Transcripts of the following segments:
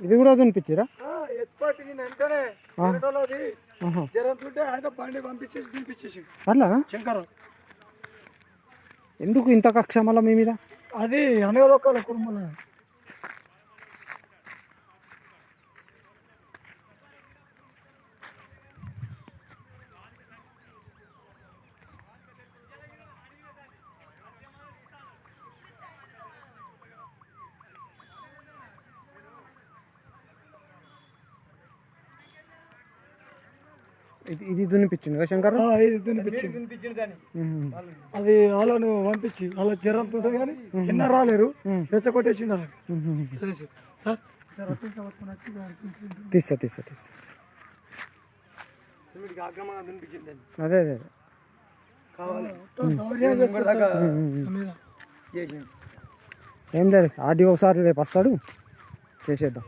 ఇది కూడా శంకర్. ఎందుకు ఇంత కక్ష మళ్ళీ మీ మీద? అది అనగదొక్కల కుటుంబం ఇది దునిపించింది శంకర్ ఇది దునిపించింది అది వాళ్ళను పంపించి వాళ్ళ జరుగుతుంటే కానీ ఎన్న రాలేరు. రెచ్చగొట్టేసి తెలిసి సార్ తీస్తా తీస్తా తీస్తా. అదే అదే ఏం లేదు ఆర్డీ ఒకసారి రేపు వస్తాడు. చేసేద్దాం.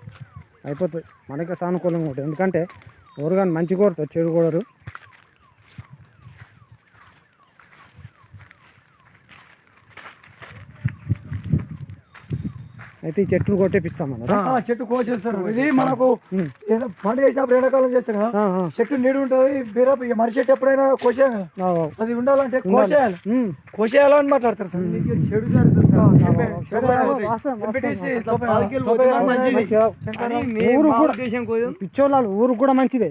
అయిపోతుంది. మనకే సానుకూలంగా ఉంటుంది. ఎందుకంటే ఎవరు మంచి కోరుతారు చెడు కోరరు. అయితే ఈ చెట్లు కొట్టేపిస్తాం చెట్టు కోసేస్తారు. ఇది మనకు పండుగ చేసినప్పుడు ఎండాకాలం చేస్తారు కదా చెట్టు నీడు ఉంటుంది ఇక మర్రి చెట్టు ఎప్పుడైనా కోసేయం కదా. అది ఉండాలంటే కోసేయాలి. కోసేయాలని మాట్లాడతారు సార్. చెడు ఊరు కూడా మంచిదే.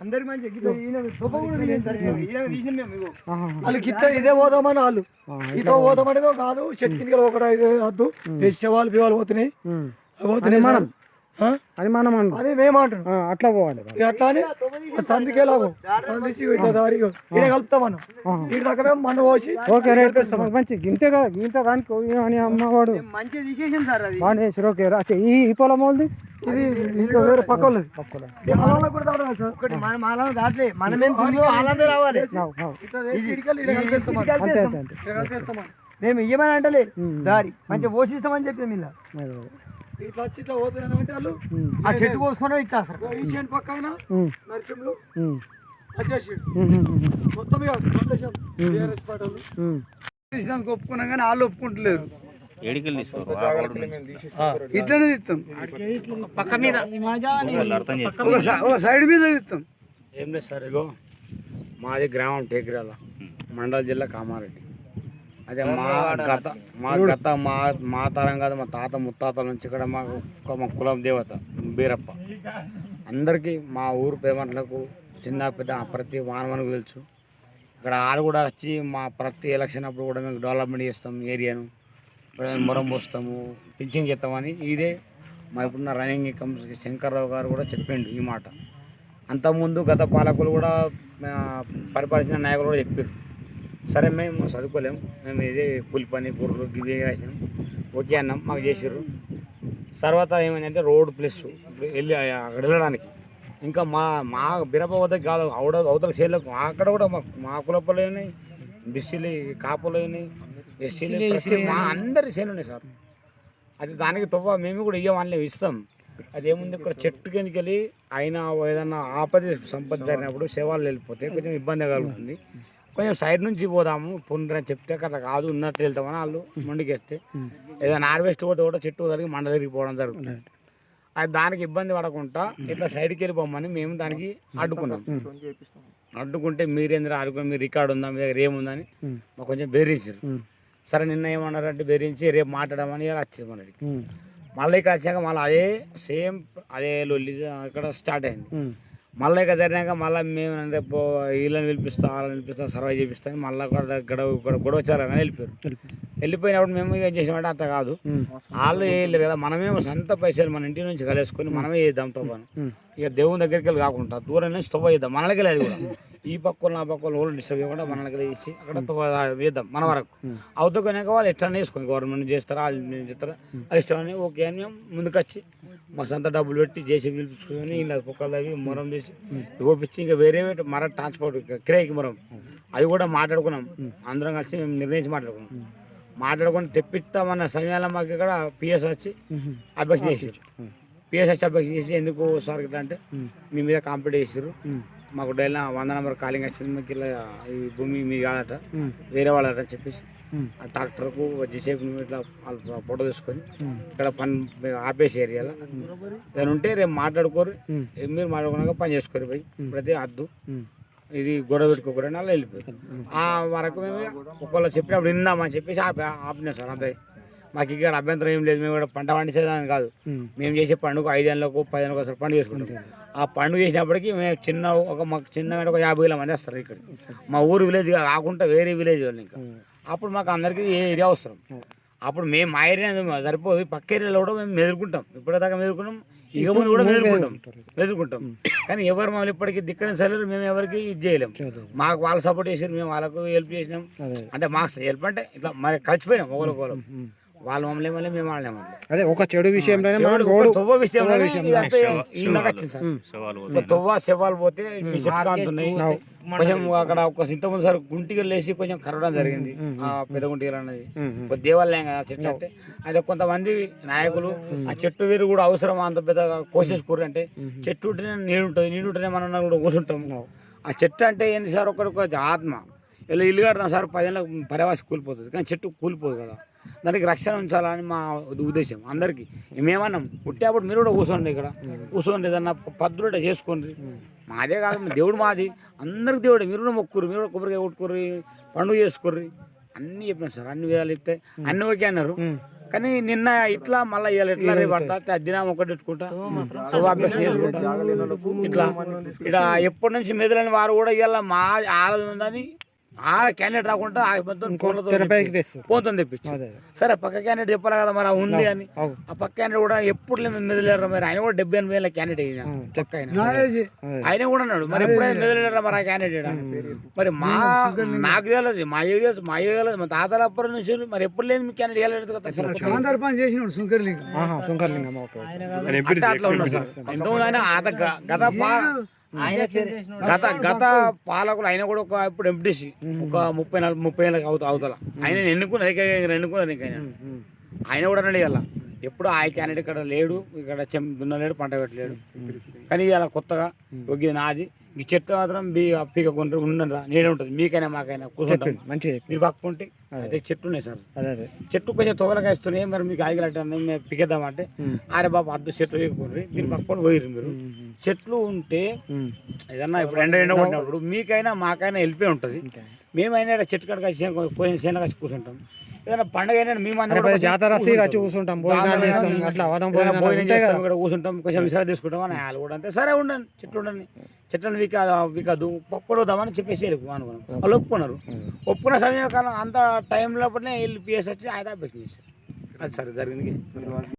అందరి మంచి. వాళ్ళు గిట్ల ఇదే పోదామని వాళ్ళు ఇదో పోదామంటే కాదు చెట్టు కింద ఒకటి వద్దు. శవాలు బివాలు పోతున్నాయి. పోతున్నాయి మనం అని మనం. అని మేము అంటున్నాం ఆ, అట్లా పోవాలి. అట్లా అని సందికేలాగు కలుపుతాం మనం. ఈ రకమే పోసి ఓకే రేట్. మంచి గింతే కదా గింత దానికి అని అమ్మవాడు. మంచిగా తీసేసాం సార్ అది. వేసారు ఓకే రా. చెయ్యి. ఈ ఈ పొలం వాళ్ళది? ఇది ఇంకా వేరే పక్క వాళ్ళది. కూడా సార్. ఒకటి మన మాలో దాటలే. మనమేం రావాలి. అంతే అంతే మనం. మేము ఇయ్యమని అంటలే. దారి. మంచిగా పోషిస్తామని చెప్పాము ఇలా అదే, అదే. ఇట్లా వచ్చి ఇట్లా అంటే వాళ్ళు ఆ చెట్టు కోసుకొని ఇట్లా సార్. ఈ చేను పక్క అయినా నరసింహులు ఉమ్, వచ్చేసి ఉమ్, ఉమ్, ఉమ్, మొత్తం వదిలేసాం. TRS పార్టీ వాళ్ళు. ఉమ్. తీసినందుకు ఒప్పుకున్నాం కానీ వాళ్ళు ఒప్పుకుంటలేరు. ఇట్లనే తీస్తాం. పక్క మీద. సైడ్ మీద తీస్తాం. ఏం లేదు సార్ ఇగో. మాది గ్రామం టేకిరాల. మండల జిల్లా కామారెడ్డి. అదే మా గత మా గత మా మా తరం కాదు మా తాత ముత్తాతల నుంచి ఇక్కడ మాకు మా కులం దేవత బీరప్ప. అందరికీ మా ఊరు పేమెంట్లకు చిన్న పెద్ద ప్రతి మానవునికి తెలుసు. ఇక్కడ వాళ్ళు కూడా వచ్చి మా ప్రతి ఎలక్షన్ అప్పుడు కూడా మేము డెవలప్మెంట్ చేస్తాం ఏరియాను. మొరం పోస్తాము పింఛన్ చేస్తామని ఇదే మరి ఇప్పుడున్న రన్నింగ్ శంకర్రావు గారు కూడా చెప్పిండు ఈ మాట. అంతకుముందు గత పాలకులు కూడా పరిపాలించిన నాయకులు కూడా చెప్పారు సరే మేము చదువుకోలేము మేము ఇదే కూలి పని గుర్రు గివి రాసినాం. ఓకే అన్నాం మాకు చేసారు తర్వాత ఏమైందంటే రోడ్ ప్లస్ వెళ్ళి అక్కడ వెళ్ళడానికి. ఇంకా మా మా బిరప వద్దకు కాదు అవడ అవతల చేలకు అక్కడ కూడా మా మా కులపలు ఉన్నాయి బిస్సీలు కాపులు ఉన్నాయి ఎస్సీలు ప్రతి మా అందరి చేలు ఉన్నాయి సార్. అది దానికి తొవ్వ మేము కూడా ఇవ్వమని ఇస్తాం. అదేముంది ఇక్కడ చెట్టు కిందకి వెళ్ళి అయినా ఏదన్నా ఆపద సంపద జరిగినప్పుడు శవాలు వెళ్ళిపోతే కొంచెం ఇబ్బంది కలుగుతుంది. కొంచెం సైడ్ నుంచి పోదాము పుండ్రని చెప్తే కదా కాదు ఉన్నట్టు వెళ్తామని వాళ్ళు ముందుకేస్తే. ఏదైనా హార్వెస్ట్ పోతే కూడా చెట్టు కలిగి మండ తిరిగిపోవడం జరుగుతుంది. అది దానికి ఇబ్బంది పడకుండా ఇట్లా సైడ్కి వెళ్ళిపోమని మేము దానికి అడ్డుకున్నాం. అడ్డుకుంటే మీరేంద్ర ఆడుకుని మీ రికార్డు ఉందా మీ దగ్గర ఏముందని మాకు కొంచెం బెదిరించారు. సరే నిన్న ఏమన్నారంటే బెదిరించి రేపు మాట్లాడమని ఇలా వచ్చారు మనకి మళ్ళీ ఇక్కడ వచ్చాక మళ్ళీ అదే సేమ్ అదే లొల్లి ఇక్కడ స్టార్ట్ అయింది. మళ్ళీ ఇక జరిగినాక మళ్ళీ మేము రేపు వీళ్ళని పిలిపిస్తాం వాళ్ళని పిలిపిస్తాం సర్వే చేపిస్తాం మళ్ళీ కూడా గొడవ గొడవ గొడవ కానీ వెళ్ళిపోయారు. వెళ్ళిపోయినప్పుడు మేము ఏం చేసామంటే అంత కాదు. వాళ్ళు వేయలేరు కదా మనమేమో సొంత పైసలు మన ఇంటి నుంచి కలేసుకొని మనమే చేద్దాం తవ్వను ఇక దేవుని దగ్గరికి వెళ్ళి కాకుండా దూరం నుంచి తవ్వ చేద్దాం మనకి వెళ్ళాలి కూడా. ఈ పక్కన నా పక్కన వాళ్ళు డిస్టర్బ్ చేయకుండా మనకి ఇచ్చి అక్కడ వేద్దాం మన వరకు. అవుతుకోనాక వాళ్ళు ఎట్లా వేసుకొని గవర్నమెంట్ చేస్తారా వాళ్ళు చేస్తారా అది ఇష్టమని ఓకే అని మేము ముందుకు వచ్చి మా సొంత డబ్బులు పెట్టి జేసీ పిలిపించుకొని ఇలా పొక్కలు అవి మొరం చేసి ఇవ్వపించి ఇంకా వేరే మర ట్రాన్స్పోర్ట్ కిరాయికి మొరం. అవి కూడా మాట్లాడుకున్నాం. అందరం కలిసి మేము నిర్ణయించి మాట్లాడుకున్నాం. మాట్లాడుకొని తెప్పిస్తామన్న సమయంలో మాకు ఇక్కడ పిఎస్ వచ్చి అభ్యర్థి చేసారు పిఎస్ వచ్చి అభ్యర్థి చేసి ఎందుకు సార్ ఇట్లా అంటే మీ మీద కాంపిటీ చేసారు మాకు డైలీ వంద నెంబర్ కాలింగ్ వచ్చింది మీకు ఇలా ఈ భూమి మీ కాదట వేరే వాళ్ళట చెప్పేసి ఆ ట్రాక్టర్కు జేసీబీ ఇట్లా వాళ్ళు ఫోటో తీసుకొని ఇక్కడ పని ఆపేసి ఏరియాలో. దాని ఉంటే రేపు మాట్లాడుకోరు. మీరు మాట్లాడుకున్నాక పని చేసుకోరు పోయి. ప్రతి అద్దు. ఇది గొడవ పెట్టుకోకూడని అలా వెళ్ళిపోయి ఆ వరకు మేము ఒకళ్ళు చెప్పినప్పుడు విన్నామని చెప్పేసి ఆపి ఆపినాం సార్ అంతే. మాకు ఇక్కడ అభ్యంతరం ఏం లేదు మేము ఇక్కడ పంట పండించేదాని కాదు. మేము చేసే పండుగ ఐదేళ్ళకు పదిహేనుకు ఒకసారి పండుగ చేసుకుంటాం. ఆ పండుగ చేసినప్పటికీ మేము చిన్న ఒక మాకు చిన్న ఒక యాభై వేల మంది వస్తారు ఇక్కడ. మా ఊరు విలేజ్ కాకుండా వేరే విలేజ్ వాళ్ళు ఇంకా. అప్పుడు మాకు అందరికీ ఏ ఏరియా అవసరం? అప్పుడు మేము మా ఏరియా సరిపోదు పక్క ఏరియాలో కూడా మేము మెదులుకుంటాం ఇప్పటిదాకా మెదులుకున్నాం ఇక ముందు కూడా మెదులుకుంటాం మెదులుకుంటాం కానీ ఎవరు మమ్మల్ని ఇప్పటికీ దిక్కని సరే మేము ఎవరికి ఇది చేయలేం. మాకు వాళ్ళు సపోర్ట్ చేసారు మేము వాళ్ళకు హెల్ప్ చేసినాం. అంటే మాకు హెల్ప్ అంటే ఇట్లా మరి కలిసిపోయినాం ఒకరికొకరు. వాళ్ళు మమ్మల్ని ఏమలే మేము వాళ్ళని ఏమలే అదే ఒక చెడు ఒక తొవ్వ విషయంలో ఈయనకు వచ్చింది సార్. తొవ్వ శవాలు పోతే చెట్కాంతున్నాయి కొంచెం అక్కడ ఒక ఇంతకుముందు సార్ గుంటికి లేచి కొంచెం కరవడం జరిగింది. ఆ పెద్ద గుంటికలు అన్నది ఒక దేవాలయం కదా చెట్టు అంటే. అది కొంతమంది నాయకులు ఆ చెట్టు వేరు కూడా అవసరం అంత పెద్ద కోసేసుకోరు అంటే చెట్టు ఉంటేనే నీడు ఉంటుంది. నీడు ఉంటేనే మనం కూడా కూర్చుంటాం ఆ చెట్టు అంటే ఏంది సార్? ఒకరికి ఆత్మ. ఇలా ఇల్లు కడతాం సార్ పదేళ్ళ పర్యవాసి కూలిపోతుంది. కానీ చెట్టు కూలిపోదు కదా. దానికి రక్షణ ఉంచాలని మా ఉద్దేశం అందరికీ. మేమన్నాం పుట్టేప్పుడు మీరు కూడా కూర్చోండి ఇక్కడ. కూర్చోండి ఏదన్నా పద్ధతులు చేసుకోండి. మాదే కాదు దేవుడు మాది. అందరికి దేవుడు. మీరు కూడా మొక్కురు మీరు కూడా కొబ్బరికాయ కొట్టుకోర్రి పండుగ చేసుకోర్రి. అన్నీ చెప్పినారు సార్ అన్ని విధాలు ఇస్తే అన్ని ఓకే అన్నారు. కానీ నిన్న ఇట్లా మళ్ళీ ఇవాళ ఇట్లా రేపు అట్లా దినం ఒకటి పెట్టుకుంటా శుభాభ్యాసం చేసుకుంటా. ఇట్లా. ఇక్కడ ఎప్పటి నుంచి మెదలని వారు కూడా ఇవాళ మా ఆలోచన ఉందని ఆ క్యాండిడేట్ రాకుండా ఆ పోతుంది తెప్పించి అదే సరే పక్క క్యాండిడేట్ చెప్పాలి కదా మరి ఆ ఉంది అని. ఆ పక్క క్యాండిడేట్ కూడా ఎప్పుడు మెదలేరు మరి ఆయన కూడా డెబ్బై ఎనభై వేల క్యాండిడేట్ ఆయన. ఆయన కూడా అన్నాడు మరి ఎప్పుడైనా మెదలేరా మరి ఆ క్యాండిడేట్ మరి మా నాకు తెలియదు మా ఏ తెలుసు మా ఏ తెలియదు మా తాతల అప్పటి నుంచి మరి ఎప్పుడు లేదు మీ క్యాండిడేట్ చేసినాడు. అంటే అట్లా ఉన్నాడు సార్. ఎంతమంది ఆయన గత పా- గత గత పాలకులు ఆయన కూడా ఒక ఇప్పుడు ఎంపీటీసీ ఒక ముప్పై నలభై ముప్పై ఏళ్ళకి అవుతా అవతల. ఆయన ఎన్నుకున్నారు ఎన్నుకున్నారు ఇంకా ఆయన కూడా అన్నాడు ఇలా ఎప్పుడు ఆ క్యాండిడేట్ ఇక్కడ లేడు ఇక్కడ చెం దున్నలేడు పంట పెట్టలేడు. కానీ ఇలా కొత్తగా ఒగ్గి నాది. ఈ చెట్టు మాత్రం బీ పీక కొంటే ఉండరా నీడే ఉంటుంది. మీకైనా మాకైనా కూర్చుంటాం. మంచిగా చెప్పి మీరు పక్కుంటే అదే. చెట్టు ఉన్నాయి సార్. అదే అదే. చెట్టు కొంచెం తోలగా ఇస్తున్నాయి మరి మీకు ఆగిలట్టు మేము పికేద్దామంటే అరే బాబు అద్దు చెట్లు వేయకూడదు మీరు పక్కన పోయిర్రు మీరు. చెట్లు ఉంటే. ఏదన్నా ఇప్పుడు ఎండ ఎండ కొట్టినప్పుడు మీకైనా మాకైనా వెళ్ళిపోయి ఉంటుంది. మేమైనా చెట్టు కడక పోయిన వచ్చి కూర్చుంటాం. ఏదైనా పండగ అయినా అరే కొంచెం జాతర కూర్చుంటాం. భోజనాలు చేస్తాం అట్లా భోజనం చేస్తాం ఇక్కడ కూర్చుంటాం కొంచెం విశ్రాంతి తీసుకుంటాం అని వాళ్ళు కూడా అంతే. సరే ఉండండి చెట్లు ఉండండి. చెట్లను వీకా వీకద్దు పప్పుడవుదామని చెప్పేసి అనుకున్నాం. వాళ్ళు ఒప్పుకున్నారు. ఒప్పుకున్న సమయం కాలం అంత టైం లోపలనే వెళ్ళి పిఎస్ వచ్చి ఆయన అభ్యర్థి చేశారు. అది సరే జరిగింది.